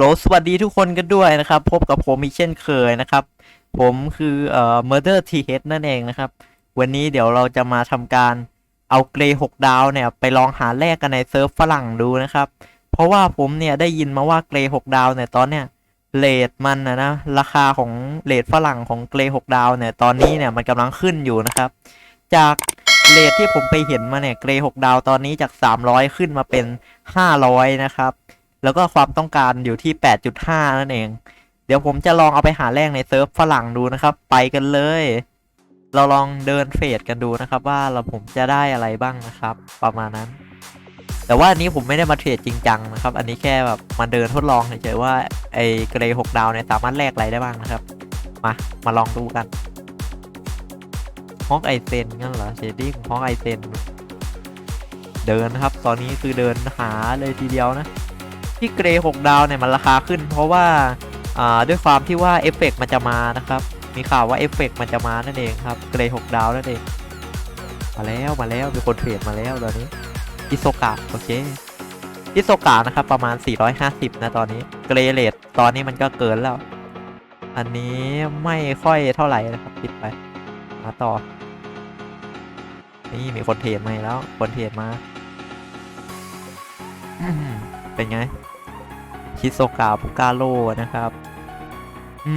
โหลสวัสดีทุกคนกันด้วยนะครับ พบกับผมอีกเช่นเคยนะครับ ผมคือเอ่อ Murder TH นั่นเองนะครับ วันนี้เดี๋ยวเราจะมาทำการเอาเกรย์6ดาวเนี่ยไปลองหาแลกกันในเซิร์ฟฝรั่งดูนะครับ เพราะว่าผมเนี่ยได้ยินมาว่าเกรย์6ดาวเนี่ยตอนเนี้ยเลทมันนะนะราคาของเลทฝรั่งของเกรย์6ดาวเนี่ยตอนนี้เนี่ยมันกำลังขึ้นอยู่นะครับ จากเลทที่ผมไปเห็นมาเนี่ยเกรย์6ดาวตอนนี้จาก 300 ขึ้นมาเป็น 500 นะครับ แล้วก็ความต้องการอยู่ที่ 8.5 นั่นเอง เดี๋ยวผมจะลองเอาไปหาแลกในเซิร์ฟฝรั่งดูนะครับ ไปกันเลย เราลองเดินเฟดกันดูนะครับว่าเราผมจะได้อะไรบ้างนะครับ ประมาณนั้น แต่ว่าอันนี้ผมไม่ได้มาเทรดจริงจังนะครับ อันนี้แค่แบบมาเดินทดลองเฉยๆว่าไอ้เกรย์6ดาวเนี่ยสามารถแลกอะไรได้บ้างนะครับ มา มาลองดูกันฮอกไอเซนงั้นเหรอเชดดิ้งฮอกไอเซนเดินนะครับ ตอนนี้คือเดินหาเลยทีเดียวนะ ที่เกรย์6ดาวเนี่ยมันราคาขึ้น เพราะว่าอ่าด้วยความที่ว่าเอฟเฟกต์มันจะมานะครับ มีข่าวว่าเอฟเฟกต์มันจะมานั่นเองครับ เกรย์6ดาวนั่นเอง มาแล้วมาแล้วมีคนเทรดมาแล้วตอนนี้อิโซกะโอเคอิโซกะนะครับประมาณ 450 นะตอนนี้ เกรย์เลทตอนนี้มันก็เกินแล้ว อันนี้ไม่ค่อยเท่าไหร่นะครับปิดไป มาต่อ นี่มีคนเทรดมาแล้ว คนเทรดมา เป็นไง คิโซกาพุกาโร่นะครับ อื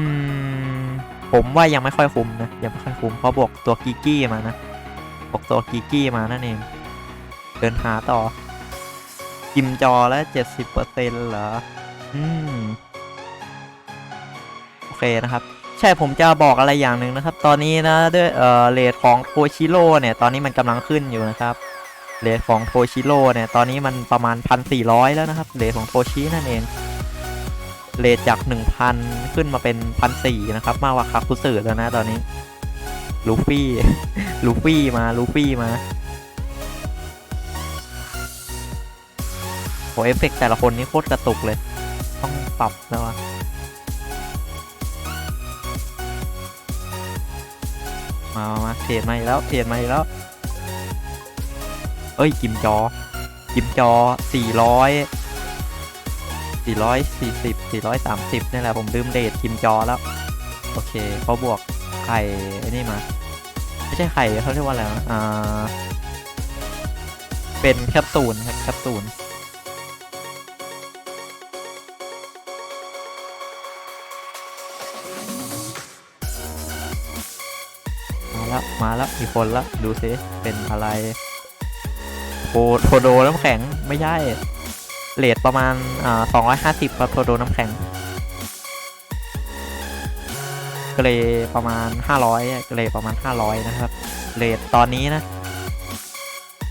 ม ผมว่ายังไม่ค่อยคุ้มนะ ยังไม่ค่อยคุ้มเพราะบวกตัวกิกกี้มานะบวกตัวกิกกี้มานั่นเอง เดินหาต่อ กิมจอแล้วเจ็ดสิบเปอร์เซ็นต์เหรอ อืม โอเคนะครับใช่ผมจะบอกอะไรอย่างหนึ่งนะครับ ตอนนี้นะด้วยเอ่อเลทของโทชิโร่เนี่ย ตอนนี้มันกำลังขึ้นอยู่นะครับเลทของโทชิโร่เนี่ย ตอนนี้มันประมาณพันสี่ร้อยแล้วนะครับเลทของโทชินั่นเอง เลทจากหนึ่งพันขึ้นมาเป็นพันสี่นะครับ มากกว่าคาคุสึแล้วนะตอนนี้ ลูฟี่ ลูฟี่มา ลูฟี่มาโหเอฟเฟกแต่ละคนนี่โคตรกระตุกเลย ต้องปรับแล้วอะมามามาเทรดมาอีกแล้ว เทรดมาอีกแล้ว เอ้ย กิมจอ กิมจอ 400 440 430นี่แหละผมลืมเดทกิมจอแล้ว โอเคเขาบวกไข่ไอ้นี่มา ไม่ใช่ไข่เขาเรียกว่าอะไรวะอ่าเป็นแคปซูลครับแคปซูลมาแล้วมาแล้วมีคนละดูซิเป็นอะไรโทโทโดน้ำแข็งไม่ใช่ เลทประมาณสองร้อยห้าสิบครับโทโดน้ำแข็ง เกรย์ประมาณห้าร้อยเกรย์ประมาณห้าร้อยนะครับ เลทตอนนี้นะ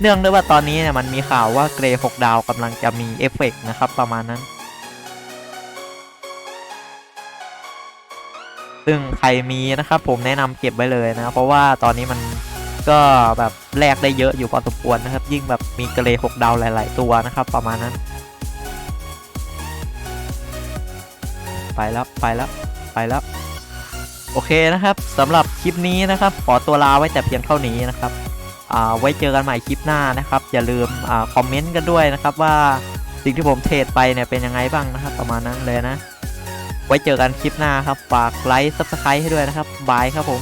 เนื่องด้วยว่าตอนนี้เนี่ยมันมีข่าวว่าเกรย์หกดาวกำลังจะมีเอฟเฟกต์นะครับ ประมาณนั้น ซึ่งใครมีนะครับ ผมแนะนำเก็บไว้เลยนะ เพราะว่าตอนนี้มันก็แบบแลกได้เยอะอยู่พอสมควรนะครับ ยิ่งแบบมีเกรย์หกดาวหลาย ๆ ตัวนะครับ ประมาณนั้น ไปแล้วไปแล้วไปแล้ว โอเคนะครับสำหรับคลิปนี้นะครับ ขอตัวลาไว้แต่เพียงเท่านี้นะครับอ่าไว้เจอกันใหม่คลิปหน้านะครับ อย่าลืมอ่าคอมเมนต์กันด้วยนะครับว่าสิ่งที่ผมเทรดไปเนี่ยเป็นยังไงบ้างนะครับประมาณนั้นเลยนะ ไว้เจอกันคลิปหน้าครับฝากไลค์ซับสไครต์ให้ด้วยนะครับบายครับผม